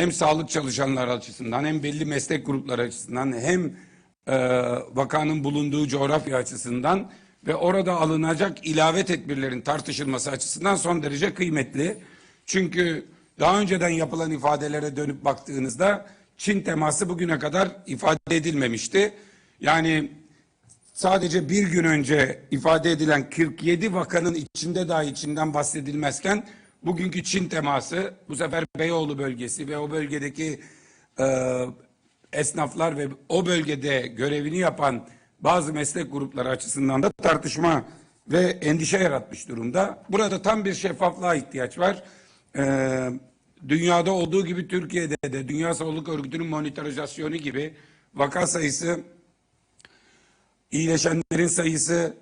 hem sağlık çalışanları açısından hem belli meslek grupları açısından hem e, vakanın bulunduğu coğrafya açısından ve orada alınacak ilave tedbirlerin tartışılması açısından son derece kıymetli. Çünkü daha önceden yapılan ifadelere dönüp baktığınızda Çin teması bugüne kadar ifade edilmemişti. Yani sadece bir gün önce ifade edilen 47 vakanın içinde dahi Çin'den bahsedilmezken bugünkü Çin teması bu sefer Beyoğlu bölgesi ve o bölgedeki e, esnaflar ve o bölgede görevini yapan bazı meslek grupları açısından da tartışma ve endişe yaratmış durumda. Burada tam bir şeffaflığa ihtiyaç var. Ee, dünyada olduğu gibi Türkiye'de de Dünya Sağlık Örgütü'nün monitorizasyonu gibi vaka sayısı, iyileşenlerin sayısı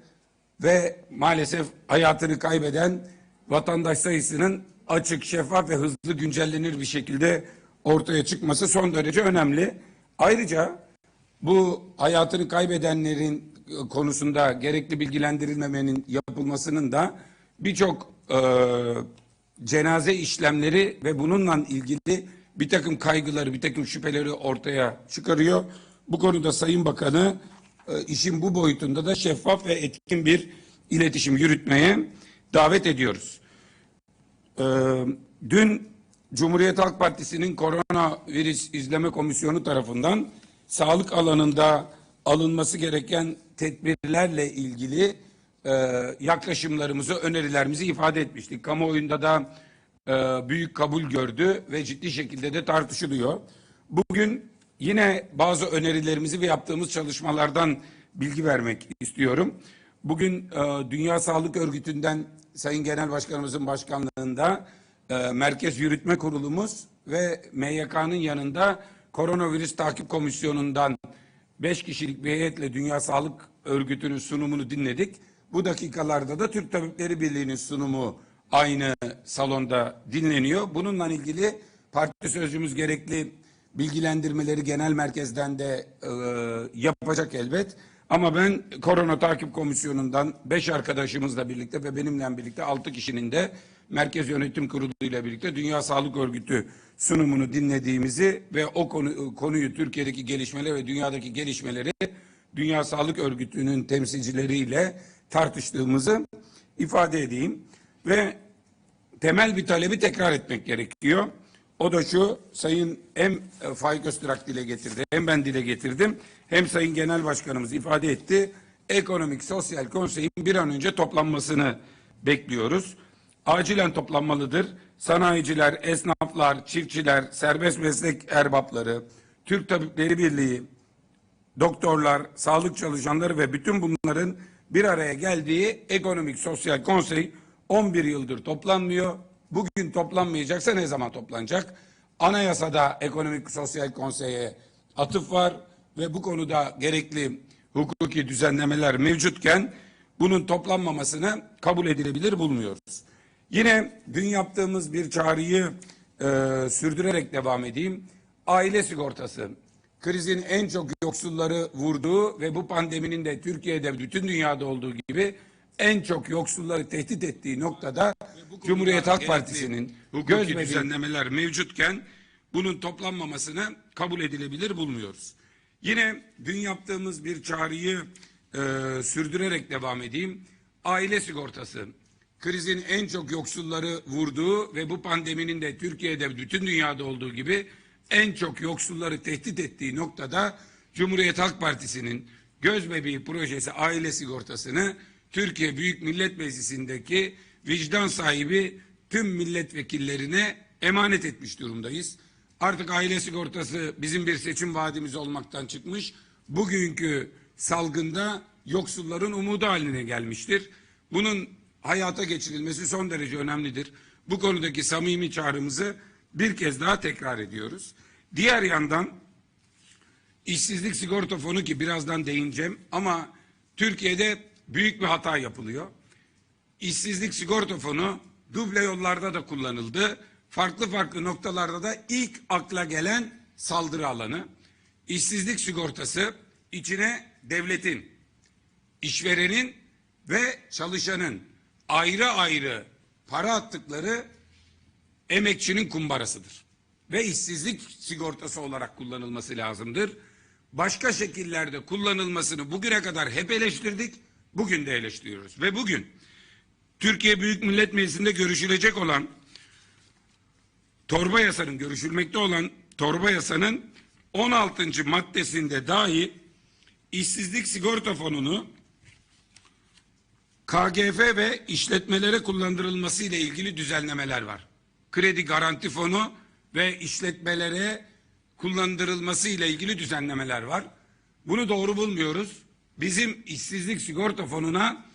ve maalesef hayatını kaybeden vatandaş sayısının açık, şeffaf ve hızlı güncellenir bir şekilde ortaya çıkması son derece önemli. Ayrıca bu hayatını kaybedenlerin e, konusunda gerekli bilgilendirilmemenin yapılmasının da birçok e, cenaze işlemleri ve bununla ilgili bir takım kaygıları, bir takım şüpheleri ortaya çıkarıyor. Bu konuda Sayın Bakanı e, işin bu boyutunda da şeffaf ve etkin bir iletişim yürütmeye davet ediyoruz. Ee, dün Cumhuriyet Halk Partisi'nin koronavirüs izleme komisyonu tarafından sağlık alanında alınması gereken tedbirlerle ilgili e, yaklaşımlarımızı, önerilerimizi ifade etmiştik. Kamuoyunda da e, büyük kabul gördü ve ciddi şekilde de tartışılıyor. Bugün yine bazı önerilerimizi ve yaptığımız çalışmalardan bilgi vermek istiyorum. Bugün e, Dünya Sağlık Örgütü'nden Sayın Genel Başkanımızın başkanlığında e, Merkez Yürütme Kurulumuz ve MYK'nın yanında Koronavirüs Takip Komisyonu'ndan 5 kişilik bir heyetle Dünya Sağlık Örgütü'nün sunumunu dinledik. Bu dakikalarda da Türk Tabipleri Birliği'nin sunumu aynı salonda dinleniyor. Bununla ilgili parti sözcümüz gerekli bilgilendirmeleri genel merkezden de e, yapacak elbet. Ama ben Korona Takip Komisyonu'ndan beş arkadaşımızla birlikte ve benimle birlikte altı kişinin de Merkez Yönetim Kurulu ile birlikte Dünya Sağlık Örgütü sunumunu dinlediğimizi ve o konu, konuyu Türkiye'deki gelişmeler ve dünyadaki gelişmeleri Dünya Sağlık Örgütü'nün temsilcileriyle tartıştığımızı ifade edeyim. Ve temel bir talebi tekrar etmek gerekiyor. O da şu, Sayın hem Faik Öztürk dile getirdi, hem ben dile getirdim, hem Sayın Genel Başkanımız ifade etti. Ekonomik Sosyal Konsey'in bir an önce toplanmasını bekliyoruz. Acilen toplanmalıdır. Sanayiciler, esnaflar, çiftçiler, serbest meslek erbapları, Türk Tabipleri Birliği, doktorlar, sağlık çalışanları ve bütün bunların bir araya geldiği Ekonomik Sosyal Konsey 11 yıldır toplanmıyor. Bugün toplanmayacaksa ne zaman toplanacak? Anayasada Ekonomik Sosyal Konsey'e atıf var ve bu konuda gerekli hukuki düzenlemeler mevcutken bunun toplanmamasını kabul edilebilir bulmuyoruz. Yine dün yaptığımız bir çağrıyı e, sürdürerek devam edeyim. Aile sigortası krizin en çok yoksulları vurduğu ve bu pandeminin de Türkiye'de bütün dünyada olduğu gibi en çok yoksulları tehdit ettiği noktada Cumhuriyet Halk Partisi'nin göz bebeği düzenlemeler mevcutken bunun toplanmamasını kabul edilebilir bulmuyoruz. Yine dün yaptığımız bir çağrıyı e, sürdürerek devam edeyim. Aile sigortası krizin en çok yoksulları vurduğu ve bu pandeminin de Türkiye'de bütün dünyada olduğu gibi en çok yoksulları tehdit ettiği noktada Cumhuriyet Halk Partisi'nin göz bebeği projesi aile sigortasını Türkiye Büyük Millet Meclisi'ndeki vicdan sahibi tüm milletvekillerine emanet etmiş durumdayız. Artık aile sigortası bizim bir seçim vaadimiz olmaktan çıkmış. Bugünkü salgında yoksulların umudu haline gelmiştir. Bunun hayata geçirilmesi son derece önemlidir. Bu konudaki samimi çağrımızı bir kez daha tekrar ediyoruz. Diğer yandan işsizlik sigorta fonu ki birazdan değineceğim ama Türkiye'de büyük bir hata yapılıyor. İşsizlik sigorta fonu duble yollarda da kullanıldı. Farklı farklı noktalarda da ilk akla gelen saldırı alanı. İşsizlik sigortası içine devletin, işverenin ve çalışanın ayrı ayrı para attıkları emekçinin kumbarasıdır. ve işsizlik sigortası olarak kullanılması lazımdır. Başka şekillerde kullanılmasını bugüne kadar hep eleştirdik, bugün de eleştiriyoruz. Ve bugün Türkiye Büyük Millet Meclisi'nde görüşülecek olan torba yasanın görüşülmekte olan torba yasanın 16. maddesinde dahi işsizlik sigorta fonunu KGF ve işletmelere kullandırılması ile ilgili düzenlemeler var. Kredi garanti fonu ve işletmelere kullandırılması ile ilgili düzenlemeler var. Bunu doğru bulmuyoruz. Bizim işsizlik sigorta fonuna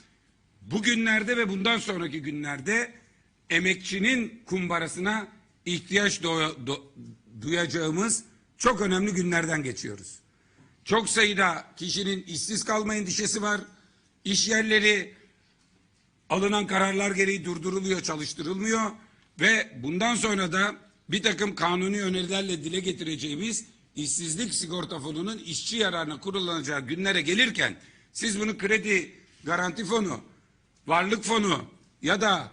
bugünlerde ve bundan sonraki günlerde emekçinin kumbarasına ihtiyaç doğa- do- duyacağımız çok önemli günlerden geçiyoruz. Çok sayıda kişinin işsiz kalma endişesi var. İş yerleri alınan kararlar gereği durduruluyor, çalıştırılmıyor ve bundan sonra da bir takım kanuni önerilerle dile getireceğimiz işsizlik sigorta fonunun işçi yararına kullanılacağı günlere gelirken siz bunu kredi garanti fonu, varlık fonu ya da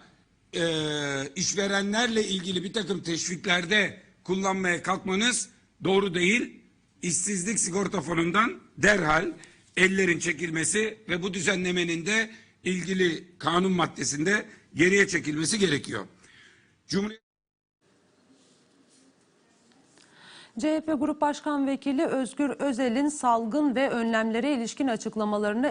e, işverenlerle ilgili bir takım teşviklerde kullanmaya kalkmanız doğru değil. İşsizlik sigorta fonundan derhal ellerin çekilmesi ve bu düzenlemenin de ilgili kanun maddesinde geriye çekilmesi gerekiyor. Cumhuriyet CHP Grup Başkan Vekili Özgür Özel'in salgın ve önlemlere ilişkin açıklamalarını